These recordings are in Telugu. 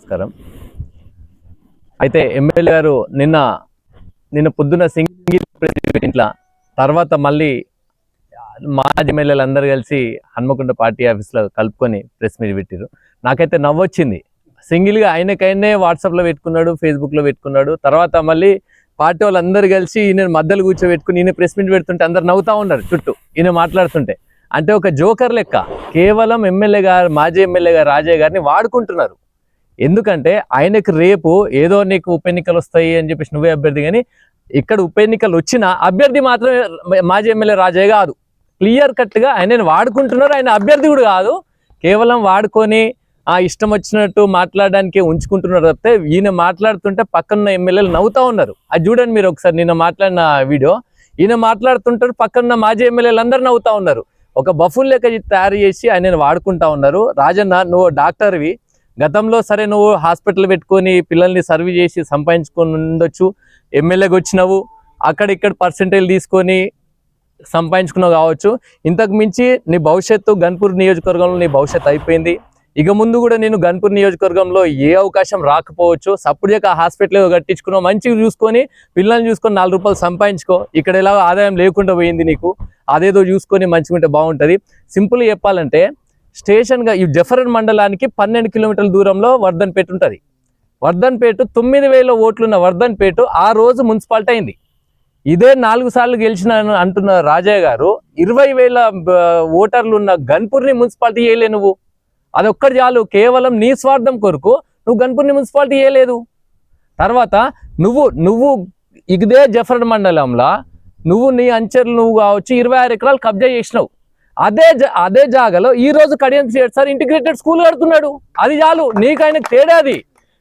నమస్కారం. అయితే ఎమ్మెల్యే గారు నిన్న నిన్న పొద్దున సింగిల్ ఇంట్లో తర్వాత మళ్ళీ మాజీ ఎమ్మెల్యేలు అందరు కలిసి హన్మకొండ పార్టీ ఆఫీస్లో కలుపుకొని ప్రెస్ మీట్ పెట్టారు నాకైతే నవ్వొచ్చింది. సింగిల్గా ఆయనకైనా వాట్సాప్లో పెట్టుకున్నాడు ఫేస్బుక్లో పెట్టుకున్నాడు. తర్వాత మళ్ళీ పార్టీ వాళ్ళందరూ కలిసి ఈయన మధ్యలో కూర్చోబెట్టుకుని ఈయన ప్రెస్ మీట్ పెడుతుంటే అందరు నవ్వుతా ఉన్నారు చుట్టూ ఈయన మాట్లాడుతుంటే. అంటే ఒక జోకర్ లెక్క. కేవలం ఎమ్మెల్యే గారు మాజీ ఎమ్మెల్యే గారు రాజయ్య గారిని వాడుకుంటున్నారు. ఎందుకంటే ఆయనకు రేపు ఏదో నీకు ఉప ఎన్నికలు వస్తాయి అని చెప్పేసి నువ్వే అభ్యర్థి కానీ ఇక్కడ ఉప ఎన్నికలు వచ్చిన అభ్యర్థి మాత్రమే మాజీ ఎమ్మెల్యే రాజయ్య కాదు. క్లియర్ కట్గా ఆయనను వాడుకుంటున్నారు. ఆయన అభ్యర్థి కూడా కాదు. కేవలం వాడుకొని ఆ ఇష్టం వచ్చినట్టు మాట్లాడడానికి ఉంచుకుంటున్నారు తప్పితే ఈయన మాట్లాడుతుంటే పక్కన ఎమ్మెల్యేలు నవ్వుతా ఉన్నారు. అది చూడండి మీరు ఒకసారి నిన్న మాట్లాడిన వీడియో. ఈయన మాట్లాడుతుంటారు పక్కన మాజీ ఎమ్మెల్యేలు అందరు నవ్వుతా ఉన్నారు. ఒక బఫుల్ లెక్క తయారు చేసి ఆయనను వాడుకుంటా ఉన్నారు. రాజన్న నువ్వు డాక్టర్వి. గతంలో సరే నువ్వు హాస్పిటల్ పెట్టుకొని పిల్లల్ని సర్వీ చేసి సంపాదించుకొని ఉండొచ్చు ఎమ్మెల్యేకి వచ్చినావు అక్కడ ఇక్కడ పర్సంటేజ్ తీసుకొని సంపాదించుకున్నావు కావచ్చు. ఇంతకు మించి నీ భవిష్యత్తు గన్పూర్ నియోజకవర్గంలో నీ భవిష్యత్తు అయిపోయింది. ఇక ముందు కూడా నేను గన్పూర్ నియోజకవర్గంలో ఏ అవకాశం రాకపోవచ్చు. సప్పుడు యొక్క హాస్పిటల్ ఏదో కట్టించుకున్నావు మంచిగా చూసుకొని పిల్లల్ని చూసుకొని నాలుగు రూపాయలు సంపాదించుకో. ఇక్కడ ఎలా ఆదాయం లేకుండా పోయింది నీకు అదేదో చూసుకొని మంచిగా ఉంటే బాగుంటుంది. సింపుల్గా చెప్పాలంటే స్టేషన్గా ఈ జఫరన్ మండలానికి పన్నెండు కిలోమీటర్ల దూరంలో వర్ధన్పేట ఉంటుంది. వర్ధన్పేట తొమ్మిది వేల ఓట్లున్న వర్ధన్పేట ఆ రోజు మున్సిపాలిటీ అయింది. ఇదే నాలుగు సార్లు గెలిచిన అంటున్న రాజయ్య గారు ఇరవై వేల ఓటర్లు ఉన్న గన్పూర్ని మున్సిపాలిటీ చేయలే నువ్వు. అదొక్కటి చాలు కేవలం నీ స్వార్థం కొరకు నువ్వు గన్పూర్ని మున్సిపాలిటీ చేయలేదు తర్వాత నువ్వు నువ్వు ఇదే జఫర్ మండలంలో నువ్వు నీ అంచెలు నువ్వు కావచ్చు ఇరవై ఆరు ఎకరాలు కబ్జా చేసినావు. అదే అదే జాగాలో ఈ రోజు కడియం సార్ ఇంటిగ్రేటెడ్ స్కూల్ కడుతున్నాడు. అది చాలు. నీకు ఆయనకు తేడా అది.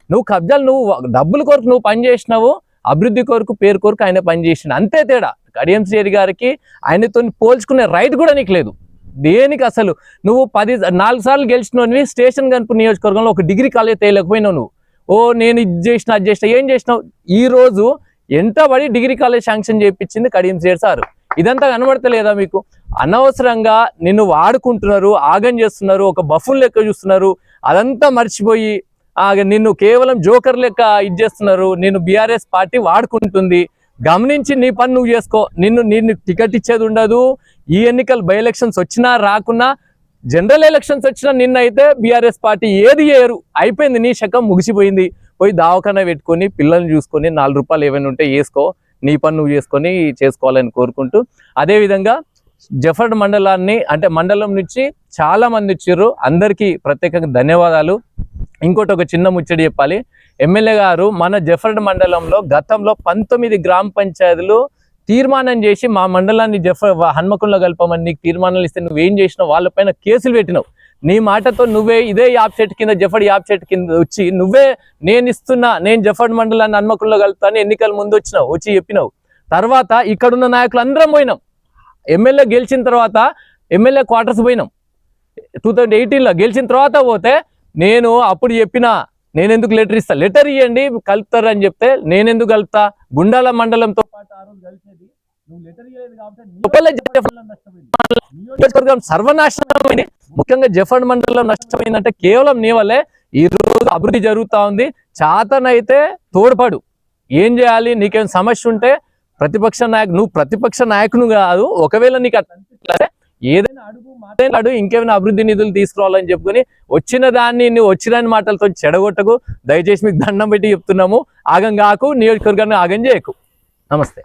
నువ్వు కబ్జాలు నువ్వు డబ్బుల కొరకు నువ్వు పని చేసినావు అభివృద్ధి కొరకు పేరు కొరకు ఆయన పనిచేసిన అంతే తేడా. కడియం శ్రీ గారికి ఆయనతో పోల్చుకునే రైట్ కూడా నీకు లేదు. దేనికి అసలు? నువ్వు పది నాలుగు సార్లు గెలిచినవి స్టేషన్ కనుపు నియోజకవర్గంలో ఒక డిగ్రీ కాలేజ్ తేయలేకపోయినావు నువ్వు. ఓ నేను ఇది చేసిన అది చేసిన ఏం చేసినావు? ఈ రోజు ఎంత పడి డిగ్రీ కాలేజ్ శాంక్షన్ చేయించింది కడియం సేర్ సార్? ఇదంతా కనబడతలేదా మీకు? అనవసరంగా నిన్ను వాడుకుంటున్నారు ఆగం చేస్తున్నారు ఒక బఫుల్ లెక్క చూస్తున్నారు అదంతా మర్చిపోయి నిన్ను కేవలం జోకర్ లెక్క ఇది చేస్తున్నారు నిన్ను బీఆర్ఎస్ పార్టీ వాడుకుంటుంది గమనించి నీ పని నువ్వు చేసుకో నిన్ను నిన్ను టికెట్ ఇచ్చేది ఉండదు ఈ ఎన్నికలు బై ఎలక్షన్స్ వచ్చినా రాకున్నా జనరల్ ఎలక్షన్స్ వచ్చినా నిన్న అయితే బీఆర్ఎస్ పార్టీ ఏది చేయరు అయిపోయింది నీ శకం ముగిసిపోయింది పోయి దావఖాన పెట్టుకొని పిల్లల్ని చూసుకొని నాలుగు రూపాయలు ఏమైనా ఉంటే వేసుకో నీ పని నువ్వు చేసుకొని చేసుకోవాలని కోరుకుంటూ అదేవిధంగా జఫర్డ్ మండలాన్ని అంటే మండలం నుంచి చాలా మంది వచ్చారు. అందరికీ ప్రత్యేకంగా ధన్యవాదాలు. ఇంకోటి ఒక చిన్న ముచ్చడి చెప్పాలి. ఎమ్మెల్యే గారు మన జఫర్డ్ మండలంలో గతంలో పంతొమ్మిది గ్రామ పంచాయతీలు తీర్మానం చేసి మా మండలాన్ని జఫర్ హన్మకుండలో కలపమని నీకు తీర్మానాలు ఇస్తే నువ్వేం చేసినావు? వాళ్ళపైన కేసులు పెట్టినావు. నీ మాటతో నువ్వే ఇదే యాప్ చెట్టు కింద జఫర్డ్ యాప్ చెట్టు కింద వచ్చి నువ్వే నేను ఇస్తున్నా నేను జఫర్డ్ మండలాన్ని హన్మకొండలో కలుపుతాను ఎన్నికల ముందు వచ్చినావు వచ్చి చెప్పినావు. తర్వాత ఇక్కడున్న నాయకులు అందరం పోయినాం. ఎమ్మెల్యే గెలిచిన తర్వాత ఎమ్మెల్యే క్వార్టర్స్ పోయినాం. టూ థౌజండ్ ఎయిటీన్లో గెలిచిన తర్వాత పోతే నేను అప్పుడు చెప్పిన నేను ఎందుకు లెటర్ ఇస్తా? లెటర్ ఇవ్వండి కలుపుతారు అని చెప్తే నేను ఎందుకు కలుపుతా? గుండాల మండలంతో పాటు ఆ రోజు కలిసేది. నువ్వు లెటర్ ఇవ్వలేదు కాబట్టి సర్వనాశనమైంది ముఖ్యంగా జఫండ్ మండలం నష్టమైందంటే కేవలం నీ వల్లే ఈ రోజు అభివృద్ధి జరుగుతా ఉంది. చాతనైతే తోడ్పడు. ఏం చేయాలి? నీకేం సమస్య ఉంటే ప్రతిపక్ష నాయకు నువ్వు ప్రతిపక్ష నాయకును కాదు. ఒకవేళ నీకు అట్లా ఏదైనా అడుగు మాటైనా అడుగు ఇంకేమైనా అభివృద్ధి నిధులు తీసుకురావాలని చెప్పుకొని వచ్చిన దాన్ని నువ్వు వచ్చిన మాటలతో చెడగొట్టకు. దయచేసి మీకు దండం పెట్టి చెప్తున్నాము. ఆగం కాకు. నియోజకవర్గాన్ని ఆగం చేయకు. నమస్తే.